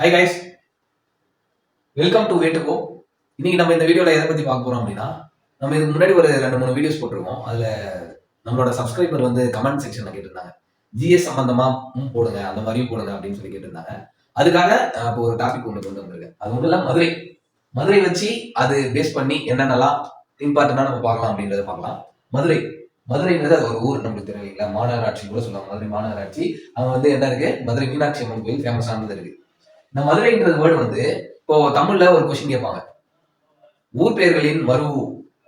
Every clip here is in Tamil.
ஹாய் கைஸ் வெல்கம் டு வேட்டுகோ இன்னைக்கு நம்ம இந்த வீடியோவில் எதை பற்றி பார்க்க போகிறோம் அப்படின்னா நம்ம இதுக்கு முன்னாடி ஒரு ரெண்டு மூணு வீடியோஸ் போட்டிருக்கோம். அதில் நம்மளோட சப்ஸ்கிரைபர் வந்து கமெண்ட் செக்ஷனில் கேட்டிருந்தாங்க. ஜிஎஸ் சம்மந்தமாக ம் போடுங்க அந்த மாதிரியும் போடுங்க அப்படின்னு சொல்லி கேட்டிருந்தாங்க. அதுக்காக இப்போ ஒரு டாபிக் ஒன்று கொண்டு வந்திருக்கேன். அது ஒன்றும் இல்லை மதுரை. மதுரை வச்சு அது பேஸ் பண்ணி என்னென்னலாம் இம்பார்ட்டண்டா நம்ம பார்க்கலாம் அப்படின்றத பார்க்கலாம். மதுரை. மதுரைங்கிறது அது ஒரு ஊர் நம்மளுக்கு தெரியல மாநகராட்சி கூட சொல்லுவாங்க மதுரை மாநகராட்சி. அவங்க வந்து என்ன இருக்கு? மதுரை மீனாட்சி அம்மன் கோயில் ஃபேமஸானது இருக்கு. இந்த மதுரைன்றது வேர்டு வந்து இப்போ தமிழ்ல ஒரு கொஸ்டின் கேட்பாங்க. ஊர் பெயர்களின் மருவு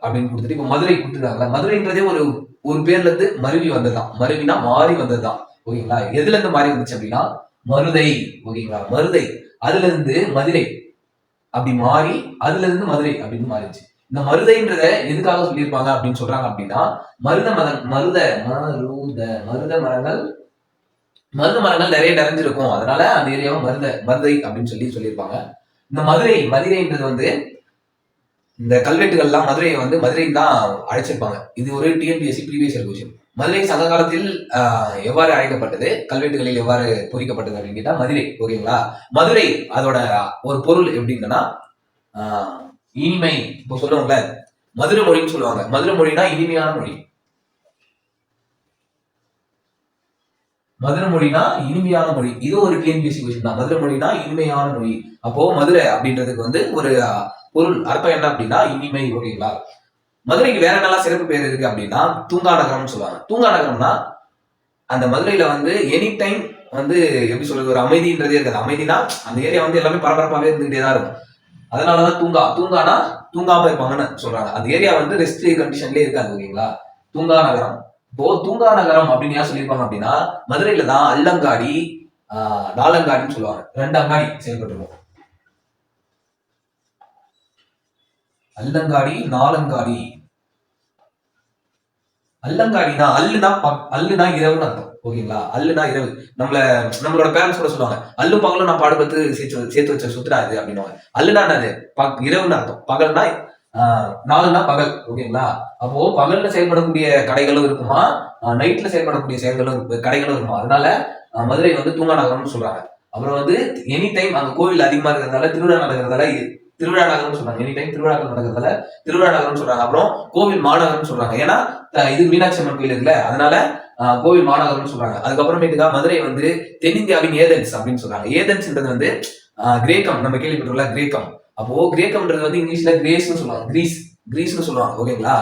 அப்படின்னு கொடுத்துட்டு இப்போ மதுரை கொடுத்துருக்காங்க மதுரைன்றதே ஒரு ஒரு பேர்ல இருந்து மருவி வந்ததுதான். மருவினா மாறி வந்ததுதான். ஓகேங்களா? எதுல இருந்து மாறி வந்துச்சு அப்படின்னா மருதை ஓகேங்களா? மருதை. அதுல இருந்து மதுரை அப்படி மாறி அதுல இருந்து மதுரை அப்படின்னு மாறிடுச்சு. இந்த மருதைன்றத எதுக்காக சொல்லியிருப்பாங்க அப்படின்னு சொல்றாங்க அப்படின்னா மருத மதம் மருத மருத மருத மரங்கள் மருந்து மரங்கள் நிறைய நிறைஞ்சிருக்கும். அதனால அந்த ஏரியாவும் மருத மருதை அப்படின்னு சொல்லி சொல்லியிருப்பாங்க. இந்த மதுரை மதுரைன்றது வந்து இந்த கல்வெட்டுகள்லாம் மதுரையை வந்து மதுரை தான் அழைச்சிருப்பாங்க. இது ஒரு TNPSC previous year question Madurai சங்க காலத்தில் எவ்வாறு அழைக்கப்பட்டது? கல்வெட்டுகளில் எவ்வாறு பொறிக்கப்பட்டது அப்படின்னு கேட்டா மதுரை ஓகேங்களா? மதுரை அதோட ஒரு பொருள் எப்படின்னா இனிமை இப்போ சொல்லுவாங்கல்ல மதுரை மொழின்னு சொல்லுவாங்க. மதுரை மொழினா இனிமையான மொழி. மதுரை மொழினா இனிமையான மொழி. இது ஒரு டிஎன்பிசி கொஸ்டின் தான். மதுரை மொழினா இனிமையான மொழி. அப்போ மதுரை அப்படின்றதுக்கு வந்து ஒரு பொருள் அர்த்தம் என்ன அப்படின்னா இனிமை ஓகேங்களா? மதுரைக்கு வேற என்னெல்லாம் சிறப்பு பேர் இருக்கு அப்படின்னா தூங்கா நகரம்னு சொல்லுவாங்க. தூங்கா நகரம்னா அந்த மதுரையில வந்து எனி டைம் வந்து எப்படி சொல்றது ஒரு அமைதின்றதே இருக்காது. அமைதினா அந்த ஏரியா வந்து எல்லாமே பரபரப்பாவே இருந்துகிட்டே தான் இருக்கும். அதனாலதான் தூங்கா. தூங்கானா தூங்காம இருப்பாங்கன்னு சொல்றாங்க. அந்த ஏரியா வந்து ரெஸ்ட் கண்டிஷன்லயே இருக்காது ஓகேங்களா? தூங்கா நகரம். இப்போ தூங்கா நகரம் அப்படின்னு ஏன் சொல்லியிருப்பாங்க அப்படின்னா மதுரையில தான் அல்லங்காடி ஆஹ், நாலங்காடின்னு சொல்லுவாங்க. ரெண்டு அங்காடி செயல்பட்டுருவோம் அல்லங்காடி நாலங்காடி. அல்லங்காடினா அல்லுனா பக்- அல்லுனா இரவுன்னு அர்த்தம். ஓகேங்களா? அல்லுனா இரவு. நம்மள நம்மளோட பேரண்ட்ஸ் கூட சொல்லுவாங்க அல்லு பகலும் நான் பாடுபத்து சேர்த்து சேர்த்து வச்ச சுத்துறா இது அப்படின்னுவாங்க. அல்லுனா என்னது? பக் இரவுன்னு அர்த்தம். பகல்னா நாலுனா பகல் ஓகேங்களா? அப்போ பகல்ல செயல்படக்கூடிய கடைகளும் இருக்குமா? நைட்ல செயல்படக்கூடிய செயல்களும் இருக்கு- கடைகளும் இருக்குமா? அதனால மதுரை வந்து தூங்கா நகரம்னு சொல்றாங்க. அப்புறம் வந்து எனி டைம் அங்க கோவில் அதிகமா இருக்கிறதால திருவிழா நடக்கிறதால திருவிழா நகரம்னு சொல்றாங்க. எனி டைம் திருவிழாக்கள் நடக்கிறதால திருவிழா நகரம்னு சொல்றாங்க. அப்புறம் கோவில் மாநகரம்னு சொல்றாங்க. ஏன்னா இது மீனாட்சி அம்மன் கோயில் இருக்குல்ல அதனால கோவில் மாநகரம்னு சொல்றாங்க. அதுக்கப்புறமேட்டுக்கா மதுரை வந்து தென்னிந்தியாவின் ஏதென்ஸ் அப்படின்னு சொல்றாங்க. ஏதென்ஸ்ன்றது வந்து கிரேக்கம் நம்ம கேள்விப்பட்டுள்ள கிரேக்கம். அப்போ கிரேக்கம்ன்றது வந்து இங்கிலீஷ்ல கிரேஸ்னு சொல்லுவாங்க. கிரீஸ் கிரீஸ்னு சொல்லுவாங்க. ஓகேங்களா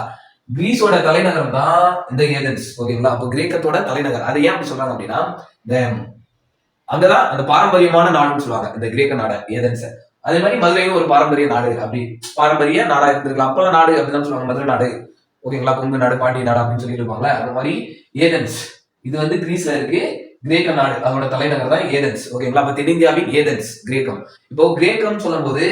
கிரீஸோட தலைநகரம் தான் இந்த ஏதென்ஸ் ஓகேங்களா அப்போ கிரேக்கத்தோட தலைநகர். அதை ஏன் அப்படி சொல்றாங்க அப்படின்னா இந்த அங்கதான் அந்த பாரம்பரியமான நாடுன்னு சொல்லுவாங்க. இந்த கிரேக்க நாடு ஏதென்ஸ் அதே மாதிரி மதுரையும் ஒரு பாரம்பரிய நாடு. அப்படி பாரம்பரிய நாடா இருந்திருக்கலாம். அப்பெல்லாம் நாடு அப்படிதான் சொல்லுவாங்க. மதுரை நாடு. ஓகேங்களா கொங்கு நாடு பாண்டிய நாடு அப்படின்னு சொல்லி இருப்பாங்களே அந்த மாதிரி ஏதென்ஸ் இது வந்து கிரீஸ்ல இருக்கு. கிரேக்க நாடு. அதோட தலைநகர் தான் ஏதென்ஸ் ஓகேங்களா அப்ப தென்னிந்தியாவின் ஏதென்ஸ் கிரேக்கம். இப்போ கிரேக்கம் சொல்லும்போது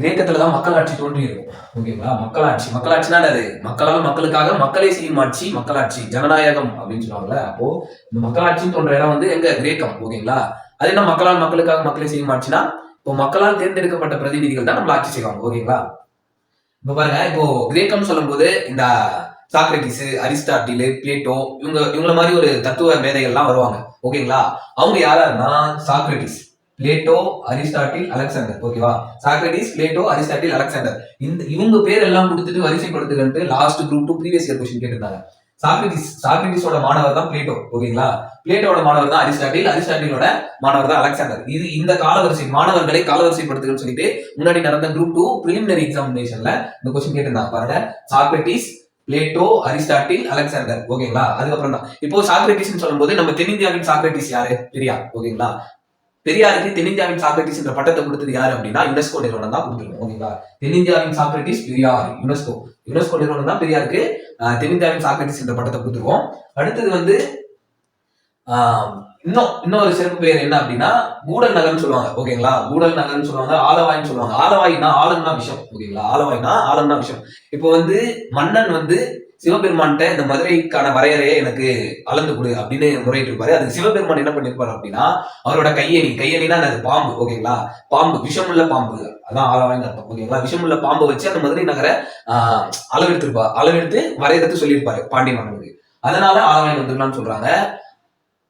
கிரேக்கத்துல தான் மக்களாட்சி தோன்றி இருக்கும் ஓகேங்களா? மக்களாட்சி. மக்களாட்சினா அது மக்களால் மக்களுக்காக மக்களே செய்யும் ஆட்சி மக்களாட்சி ஜனநாயகம் அப்படின்னு சொல்லுவாங்கல்ல. அப்போ இந்த மக்களாட்சின்னு தோன்ற இடம் வந்து எங்க? கிரேக்கம். ஓகேங்களா? அது என்ன மக்களால் மக்களுக்காக மக்களே செய்யும் ஆட்சினா? இப்போ மக்களால் தேர்ந்தெடுக்கப்பட்ட பிரதிநிதிகள் தான் நம்ம ஆட்சி செய்வாங்க. ஓகேங்களா? இப்போ பாருங்க இப்போ கிரேக்கம் சொல்லும்போது இந்த சாக்ரட்டிஸ் அரிஸ்டாட்டிலு பிளேட்டோ இவங்க இவங்கள மாதிரி ஒரு தத்துவ மேதைகள்லாம் வருவாங்க. ஓகேங்களா? அவங்க யாராருன்னா சாக்ரட்டிஸ். Plato Aristotle Alexander. ஓகேவா சாக்ரட்டிஸ் பிளேட்டோ அரிஸ்டாட்டில் அலெக்சாண்டர். இந்த இவங்க பேர் எல்லாம் கொடுத்துட்டு வரிசைப்படுத்துகிட்டு last group two previous year question கேட்டிருந்தாங்க. சாக்ரட்டிஸ் சாக்ரட்டிஸோட மாணவர் தான் பிளேட்டோ. ஓகேங்களா பிளேட்டோட மாணவர் தான் அரிஸ்டாட்டில் அரிஸ்டாட்டிலோட மாணவர் தான் அலெக்சாண்டர். இது இந்த காலவரிசை மாணவர்களை காலவரிசைப்படுத்துகன்னு சொல்லிட்டு முன்னாடி நடந்த குரூப் டூ பிரிலிமினரி எக்ஸாமினேஷன்ல இந்த கொஸ்டின் கேட்டிருந்தாங்க. பாருங்க. Socrates Plato Aristotle Alexander. ஓகேங்களா அதுக்கப்புறம் தான் இப்போ சாக்ரட்டிஸ் சொல்லும்போது நம்ம தென்னிந்தியாவின் சாக்ரட்டிஸ் யாரு? பெரியார். ஓகேங்களா பெரியாருக்கு தென்னிந்தியாவின் சாக்ரட்டிஸ் என்ற பட்டத்தை கொடுத்தது யாரு அப்படின்னா யுனெஸ்கோ நிறுவனம் தான் கொடுத்துருக்கோம் ஓகேங்களா தென்னிந்தியாவின் சாக்ரட்டிஸ் பெரியார் யுனெஸ்கோ. யுனெஸ்கோ நிறுவனம் தான் பெரியாருக்கு தென்னிந்தியாவின் சாக்ரட்டிஸ் என்ற பட்டத்தை கொடுத்துருவோம் அடுத்தது வந்து இன்னும் இன்னொரு சிறப்பு பேர் என்ன அப்படின்னா கூடல் நகர்னு சொல்லுவாங்க ஓகேங்களா கூடல் நகர்னு சொல்லுவாங்க ஆலவாயின்னு சொல்லுவாங்க. ஆலவாய்னா ஆலம்னா விஷயம் ஓகேங்களா ஆலவாய்னா ஆலம்னா விஷயம் இப்போ வந்து மன்னன் வந்து சிவபெருமான்கிட்ட இந்த மதுரைக்கான வரையறையை எனக்கு அளந்து கொடு அப்படின்னு முறையிட்டு இருப்பாரு. அதுக்கு சிவபெருமான் என்ன பண்ணிருப்பாரு அப்படின்னா அவரோட கையணி கையணினா அது பாம்பு. ஓகேங்களா பாம்பு விஷமுள்ள பாம்பு. அதான் ஆலவாய்னு அர்த்தம். ஓகேங்களா விஷமுள்ள பாம்பை வச்சு அந்த மதுரை நகரை ஆஹ், அளவெடுத்திருப்பா அளவெடுத்து வரையறுத்து சொல்லியிருப்பாரு பாண்டிய மன்னனுக்கு. அதனால ஆலவாய் வந்துடலாம்னு சொல்றாங்க.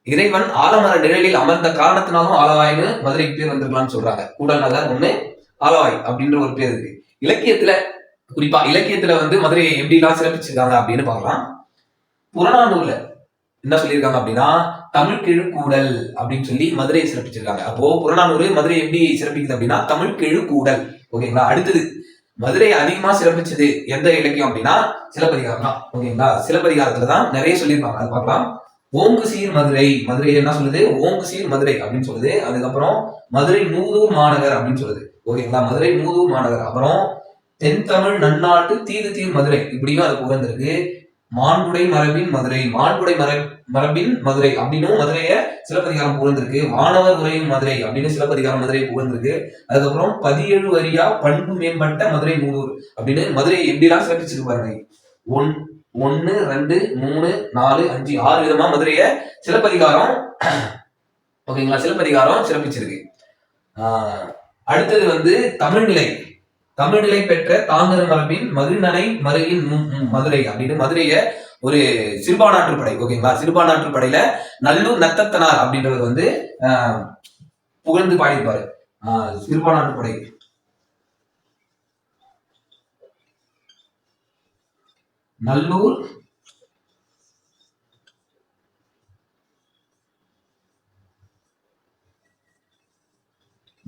இறைவன் ஆலமர நிழலில் அமர்ந்த காரணத்தினாலும் ஆலவாயின்னு மதுரைக்கு பேர் வந்திருக்கலாம்னு சொல்றாங்க. கூடல் நகர் ஒண்ணு ஆலவாய் அப்படின்ற ஒரு பேர் இருக்கு. இலக்கியத்துல குறிப்பா இலக்கியத்துல வந்து மதுரையை எப்படிலாம் சிறப்பிச்சிருக்காங்க அப்படின்னு பார்க்கலாம். புறநானூர்ல என்ன சொல்லியிருக்காங்க அப்படின்னா தமிழ் கிழுக்கூடல் அப்படின்னு சொல்லி மதுரையை சிறப்பிச்சிருக்காங்க. அப்போ புறநானூறு மதுரை எப்படி சிறப்பிக்குது அப்படின்னா தமிழ் கிழுக்கூடல். ஓகேங்களா? அடுத்தது மதுரை அதிகமா சிறப்பிச்சது எந்த இலக்கியம் அப்படின்னா சிலப்பதிகாரம் தான். ஓகேங்களா? சிலப்பதிகாரத்துல தான் நிறைய சொல்லியிருப்பாங்க. அது பார்க்கலாம். ஓங்கு சீர் மதுரை. மதுரை என்ன சொல்லுது? ஓங்கு சீர் மதுரை அப்படின்னு சொல்லுது. அதுக்கப்புறம் மதுரை மூதூர் மாநகர் அப்படின்னு சொல்லுது. ஓகேங்களா? மதுரை மூதூர் மாநகர். அப்புறம் தென் தமிழ் நன்னாட்டு தீது தீர் மதுரை. இப்படியும் அது புகழ்ந்திருக்கு. மாண்புடை மரபின் மதுரை மாண்புடை மர மரபின் மதுரை அப்படின்னும் மதுரைய சிலப்பதிகாரம் புகழ்ந்திருக்கு. வானவர் உரையும் மதுரை அப்படின்னு சிலப்பதிகாரம் மதுரை புகழ்ந்திருக்கு. அதுக்கப்புறம் பதியேழு வரியா பண்பு மேம்பட்ட மதுரை மூதூர் அப்படின்னு மதுரையை எப்படிலாம் சிறப்பிச்சிருக்கு பாருங்க. ஒன் ஒன்னு ரெண்டு மூணு நாலு அஞ்சு ஆறு விதமா மதுரைய சிலப்பதிகாரம் ஓகேங்களா சிலப்பதிகாரம் சிறப்பிச்சிருக்கு. ஆஹ் அடுத்தது வந்து தமிழ்நிலை. தமிழ்நிலை பெற்ற தாங்கர மரபின் மகிழ்நனை மருகின் மதுரை அப்படின்னு மதுரைய ஒரு சிறுபானாற்று படை ஓகேங்களா சிறுபானாற்று படையில நல்லூர் நத்தத்தனார் அப்படின்றவர் வந்து ஆஹ், புகழ்ந்து பாடியிருப்பாரு. ஆஹ், சிறுபானாற்று படை. நல்லூர்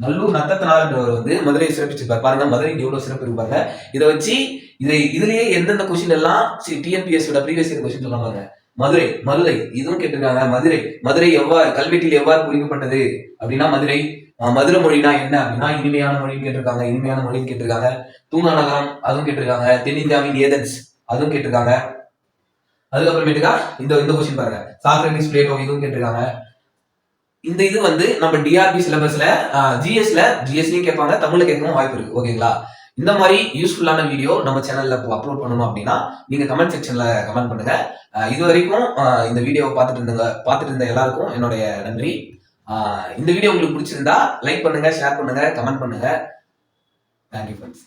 நல்லூர் நத்தத்தனார்ன்றவர் வந்து மதுரையை சிறப்பிச்சிருப்பார். பாருங்க மதுரைக்கு எவ்வளவு சிறப்பு இருப்பாங்க இதை வச்சு இதை இதுலயே எந்தெந்த கொஸ்டின் எல்லாம் டிஎன்பிஎஸ்சியோட ப்ரீவியஸ் இயர் கொஸ்டின் சொல்லுவாங்க பாருங்க. மதுரை மதுரை இதுவும் கேட்டிருக்காங்க. மதுரை மதுரை எவ்வாறு கல்வெட்டில் எவ்வாறு குறிக்கப்பட்டது? அப்படின்னா மதுரை மதுரை மொழினா என்ன அப்படின்னா இனிமையான மொழின்னு கேட்டிருக்காங்க. இனிமையான மொழின்னு கேட்டிருக்காங்க. தூங்கா நகரம் அதுவும் கேட்டிருக்காங்க. தென்னிந்தியாவின் ஏதன்ஸ் அதுவும் கேட்டிருக்காங்க. அதுக்கப்புறமேட்டுக்கா இந்த இந்த கொஸ்டின் பாருங்க. சாக்ரட்டிஸ் பிளேட்டோ இதுவும் கேட்டிருக்காங்க. இந்த இது வந்து நம்ம டிஆர்பி சிலபஸ்ல ஜிஎஸ்ல ஜிஎஸ்லையும் கேட்பாங்க தமிழ்ல கேட்கவும் வாய்ப்பு இருக்கு ஓகேங்களா இந்த மாதிரி யூஸ்ஃபுல்லான வீடியோ நம்ம சேனல்ல அப்லோட் பண்ணணும் அப்படின்னா நீங்க கமெண்ட் செக்ஷன்ல கமெண்ட் பண்ணுங்க. இது வரைக்கும் இந்த வீடியோவை பார்த்துட்டு இருந்தவங்க பார்த்துட்டு இருந்த எல்லாருக்கும் என்னுடைய நன்றி. இந்த வீடியோ உங்களுக்கு பிடிச்சிருந்தா லைக் பண்ணுங்க ஷேர் பண்ணுங்க கமெண்ட் பண்ணுங்க. Thank you friends